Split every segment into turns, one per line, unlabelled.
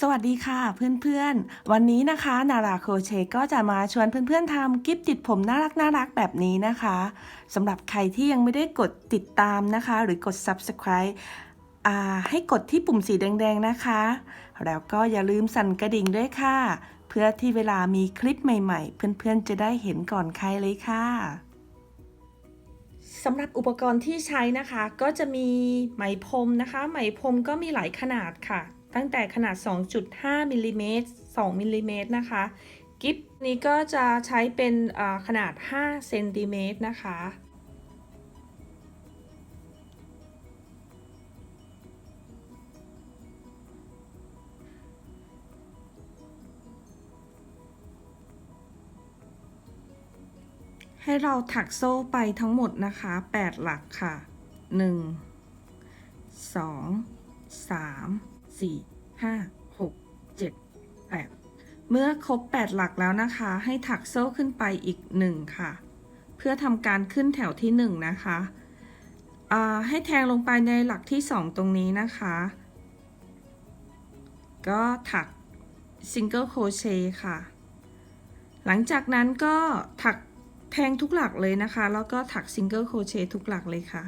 สวัสดีค่ะเพื่อนๆ วันนี้นะคะ นาราโครเชต์ก็จะมาชวนเพื่อนๆทำกิฟติดผมน่ารักน่ารักแบบนี้นะคะสำหรับใครที่ยังไม่ได้กดติดตามนะคะ หรือกด subscribe ให้กดที่ปุ่มสีแดงๆนะคะ แล้วก็อย่าลืมสั่นกระดิ่งด้วยค่ะ เพื่อที่เวลามีคลิปใหม่ๆ เพื่อนๆจะได้เห็นก่อนใครเลยค่ะสำหรับอุปกรณ์ที่ใช้นะคะ ก็จะมีไหมพรมนะคะ ไหมพรมก็มีหลายขนาดค่ะ ตั้งแต่ขนาด 2.5มิลลิเมตร2มิลลิเมตรนะคะ กิฟนี้ก็จะใช้เป็นขนาด5เซนติเมตรนะคะให้เราถักโซ่ไปทั้งหมดนะคะ 8 หลักค่ะ 1 2 3 4 5 6 7 8เมื่อครบ 8 หลักแล้วนะคะ ให้ถักโซ่ขึ้นไปอีก 1 ค่ะ เพื่อทำการขึ้นแถวที่ 1 นะคะให้แทงลงไปในหลักที่ 2 ตรงนี้นะคะ ก็ถักซิงเกิลโคเชค่ะ หลังจากนั้นก็ถักแทงทุกหลักเลยนะคะ แล้วก็ถักซิงเกิลโคเชต์ทุกหลักเลยค่ะ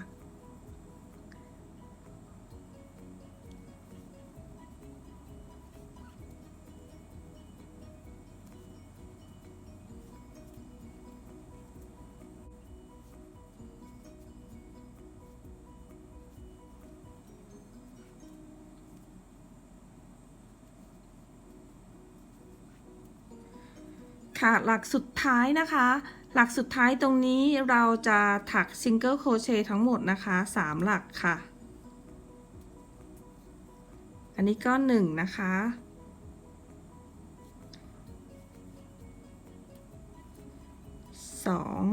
ค่ะหลักสุดท้ายนะคะ หลักสุดท้ายตรงนี้เราจะถักซิงเกิลโคเชต์ทั้งหมดนะคะ 3 หลักค่ะ อันนี้ก็ 1 นะคะสอง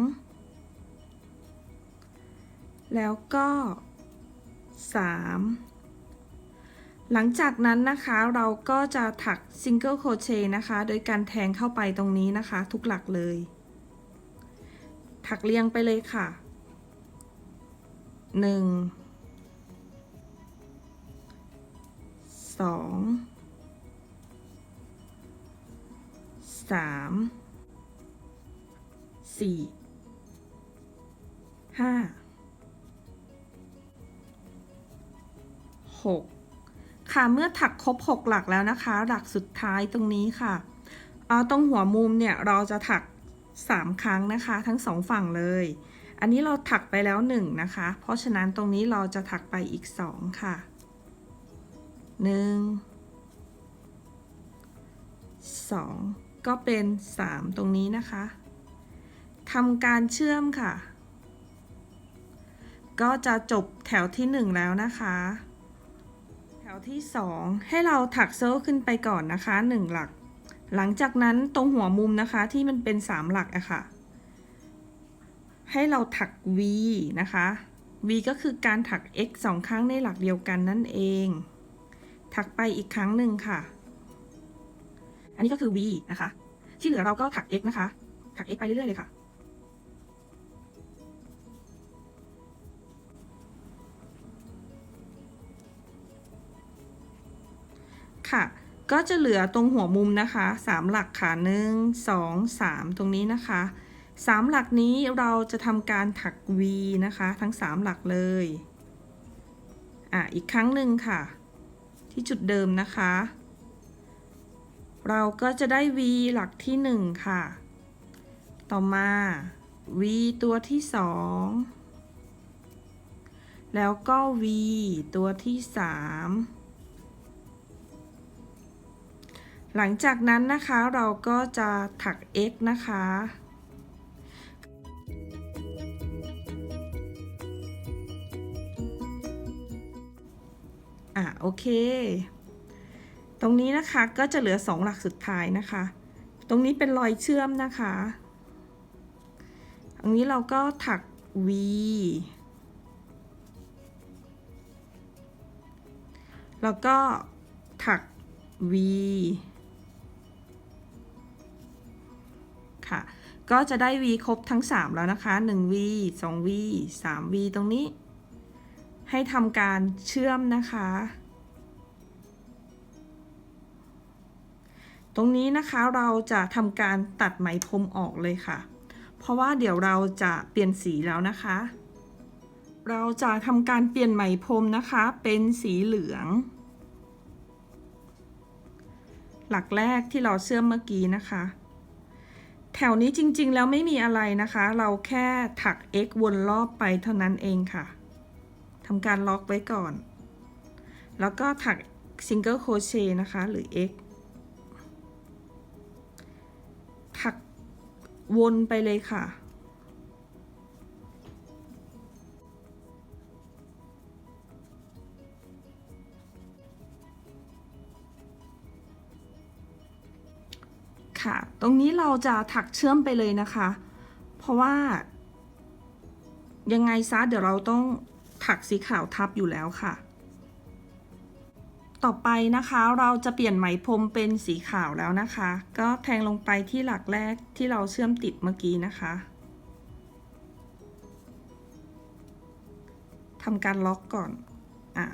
แล้วก็สาม หลังจากนั้นนะคะเราก็จะถักซิงเกิลโคเชต์นะคะ โดยการแทงเข้าไปตรงนี้นะคะ ทุกหลักเลย ถักเรียงไปเลยค่ะหนึ่งสองสามสี่ห้าหก ค่ะเมื่อถักครบ 6 หลักแล้วนะคะ หลักสุดท้ายตรงนี้ค่ะเอาตรงหัวมุมเนี่ยเราจะถัก 3 ครั้งนะคะ ทั้งสองฝั่งเลย อันนี้เราถักไปแล้ว 1 นะคะ เพราะฉะนั้นตรงนี้เราจะถักไปอีก 2 ค่ะ 1 2 ก็เป็น 3 ตรงนี้นะคะทำการเชื่อมค่ะ ก็จะจบแถวที่ 1 แล้วนะคะ วที่ 2 ให้เราถักโซ่ขึ้นไปก่อนนะคะ 1 หลัก หลังจากนั้นตรงหัวมุมนะคะที่มันเป็น 3 หลักอะค่ะ ให้เราถัก V นะคะ V ก็คือการถัก x สองครั้งในหลักเดียวกันนั่นเอง ถักไปอีกครั้งหนึ่งค่ะ อันนี้ก็คือ V นะคะ ที่เหลือเราก็ถัก x นะคะ ถัก x ไปเรื่อยๆเลยค่ะ ค่ะ ก็จะเหลือตรงหัวมุมนะคะสามหลักค่ะหนึ่งสอสามตรงนี้นะคะสามหลักนี้เราจะทำการถัก V นะคะ ทั้งสามหลักเลยอะอีกครั้งหนึ่งค่ะ ที่จุดเดิมนะคะ เราก็จะได้ V หลักที่ 1 ค่ะ ต่อมา V ตัวที่ 2 แล้วก็ V ตัวที่ 3 หลังจากนั้นนะคะเราก็จะถัก x นะคะ อะโอเค ตรงนี้นะคะก็จะเหลือสองหลักสุดท้ายนะคะ ตรงนี้เป็นรอยเชื่อมนะคะตรงนี้เราก็ถัก v แล้วก็ถัก v ค่ะ ก็จะได้ v ครบทั้ง 3 แล้วนะคะ 1v 2v 3v ตรงนี้ ให้ทำการเชื่อมนะคะ ตรงนี้นะคะเราจะทำการตัดไหมพรมออกเลยค่ะ เพราะว่าเดี๋ยวเราจะเปลี่ยนสีแล้วนะคะ เราจะทำการเปลี่ยนไหมพรมนะคะ เป็นสีเหลืองหลักแรกที่เราเชื่อมเมื่อกี้นะคะ แถวนี้จริง ๆ แล้วไม่มีอะไรนะคะ เราแค่ถัก x วนรอบไปเท่านั้นเองค่ะทำการล็อกไว้ก่อน แล้วก็ถัก single crochet นะคะ หรือ x ถักวนไปเลยค่ะ ค่ะ ตรงนี้เราจะถักเชื่อมไปเลยนะคะ เพราะว่า ยังไงซะเดี๋ยวเราต้องถักสีขาวทับอยู่แล้วค่ะ ต่อไปนะคะเราจะเปลี่ยนไหมพรมเป็นสีขาวแล้วนะคะ ก็แทงลงไปที่หลักแรกที่เราเชื่อมติดเมื่อกี้นะคะทำการล็อกก่อน อะ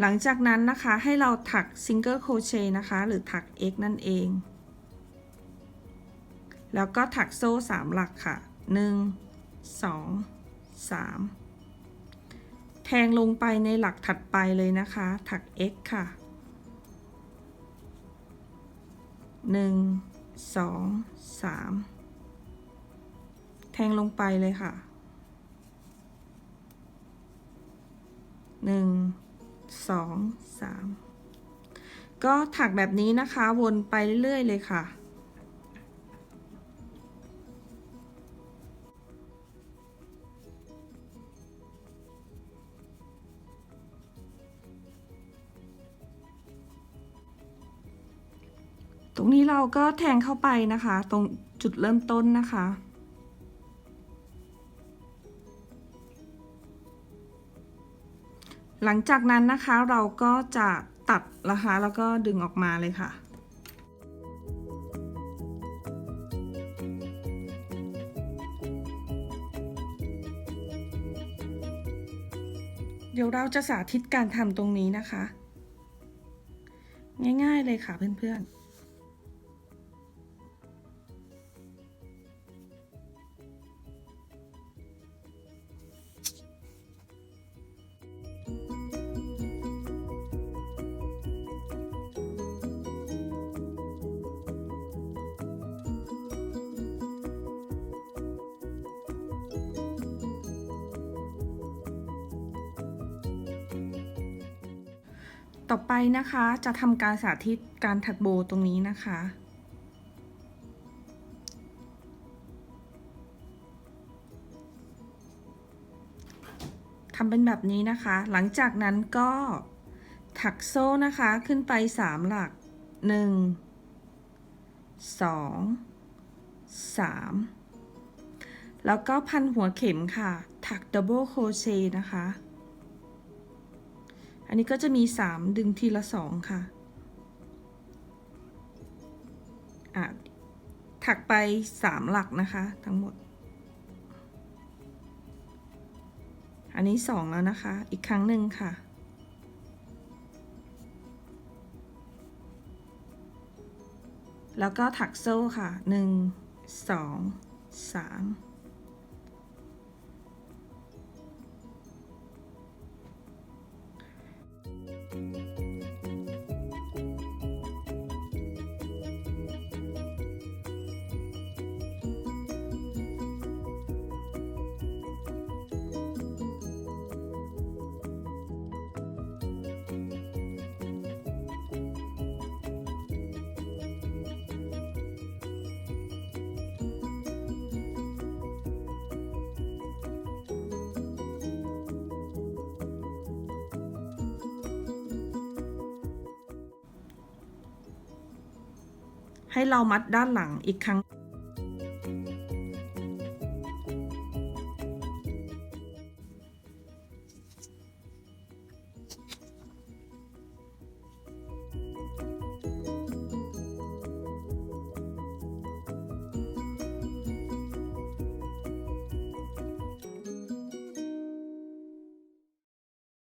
หลังจากนั้นนะคะให้เราถัก single crochet นะคะ หรือถัก x นั่นเอง แล้วก็ถักโซ่ 3 หลักค่ะ 1 2 3 แทงลงไปในหลักถัดไปเลยนะคะ ถัก x ค่ะ 1 2 3 แทงลงไปเลยค่ะ 1 2 3ก็ถักแบบนี้นะคะวนไปเรื่อยๆเลยค่ะ ตรงนี้เราก็แทงเข้าไปนะคะ ตรงจุดเริ่มต้นนะคะ หลังจากนั้นนะคะเราก็จะตัดนะคะแล้วก็ดึงออกมาเลยค่ะ เดี๋ยวเราจะสาธิตการทำตรงนี้นะคะ ง่ายๆเลยค่ะเพื่อนๆ ต่อไปนะคะจะทำการสาธิตการถักโบตรงนี้นะคะ ทำเป็นแบบนี้นะคะ หลังจากนั้นก็ถักโซ่นะคะขึ้นไป 3 หลัก 1 2 3 แล้วก็พันหัวเข็มค่ะ ถักดับเบิลโครเชต์นะคะ อันนี้ก็จะมี 3 ดึงทีละ 2 ค่ะ อะ ถักไป 3 หลักนะคะ ทั้งหมด อันนี้ 2 แล้วนะคะ อีกครั้งหนึ่งค่ะ แล้วก็ถักโซ่ค่ะ 1 2 3 ให้เรามัดด้านหลังอีกครั้ง